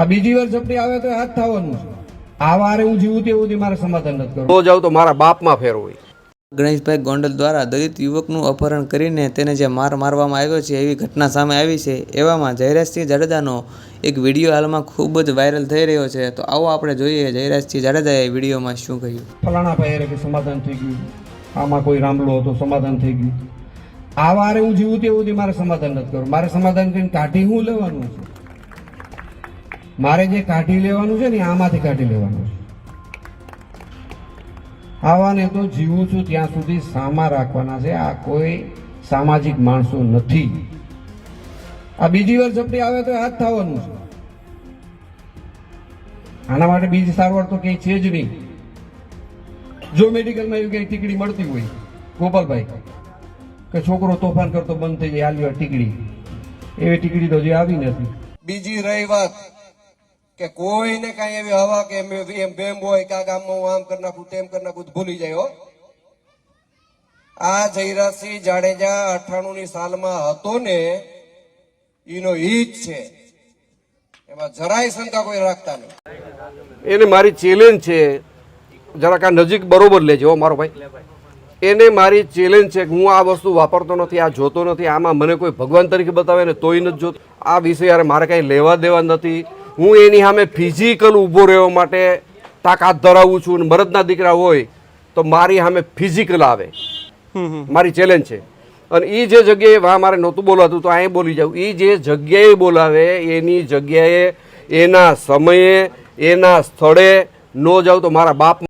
આ બીજી વાર ઝપટી આવે તો હાથ થવાનું છે. આ વારે હું જીવું તેવું સુધી મારે સમાધાન નથી કરવું. તો જાઉં તો મારા બાપમાં ફેર હોય. ગણેશભાઈ ગોંડલ દ્વારા દલિત યુવકનું અપહરણ કરીને તેને જે માર મારવામાં આવ્યો છે એવી ઘટના સામે આવી છે એવામાં જયરાજસિંહ જાડેજાનો એક વીડિયો હાલમાં ખૂબ જ વાયરલ થઈ રહ્યો છે. તો આવો આપણે જોઈએ જયરાજસિંહ જાડેજાએ વિડીયોમાં શું કહ્યું? ફલાણા ભાઈ કે સમાધાન થઈ ગયું. આમાં કોઈ રામલો હતો સમાધાન થઈ ગયું. આ વારે હું જીવું તેવું સુધી મારે સમાધાન નથી કરવું. મારે સમાધાન કરીને કાઢી હું લેવાનું છે. મારે જે કાઢી લેવાનું છે ને આમાંથી કાઢી લેવાનું છે. આવાને તો જીવું છું ત્યાં સુધી સામા રાખવાના છે. આ કોઈ સામાજિક માણસો નથી. આ બીજી વાર ઝપટી આવે તો હાથ થવાનું છે. આના માટે બીજી સારવાર તો કંઈ છે જ નહીં. જો મેડિકલમાં એવી કઈ ટીકડી મળતી હોય, ગોપાલભાઈ, કે છોકરો તોફાન કરતો બંધ થઈ જાય આલ્યો ટીકડી. એવી ટીકડી તો હજી આવી નથી. બીજી રહી વાત કે કોઈને કાંઈ એવી હવા કે એમ બેમ હોય કે આ ગામમાં હું આમ કરી નાખું, તેમ કરી નાખું ભૂલી જાય હો. આ જયરાજસિંહ જાડેજા અઠાણું ની સાલમાં હતો ને, એનો હિત છે. એમાં જરાય શંકા કોઈ રાખતા નહીં. એને મારી ચેલેન્જ છે, જરાક આ નજીક બરોબર લેજો મારો ભાઈ. એને મારી ચેલેન્જ છે કે હું આ વસ્તુ વાપરતો નથી, આ જોતો નથી, આમાં મને કોઈ ભગવાન તરીકે બતાવે ને તોય નથી જોતો. આ વિષય યાર મારે કાંઈ લેવા દેવા નથી. હું એની સામે ફિઝિકલ ઊભો રહેવા માટે તાકાત ધરાવું છું અને મરદના દીકરા હોય તો મારી સામે ફિઝિકલ આવે. મારી ચેલેન્જ છે. અને એ જે જગ્યાએ વા મારે નહોતું બોલાતું તો અહીં બોલી જાઉં. એ જે જગ્યાએ બોલાવે એની જગ્યાએ એના સમયે એના સ્થળે ન જાઉં તો મારા બાપ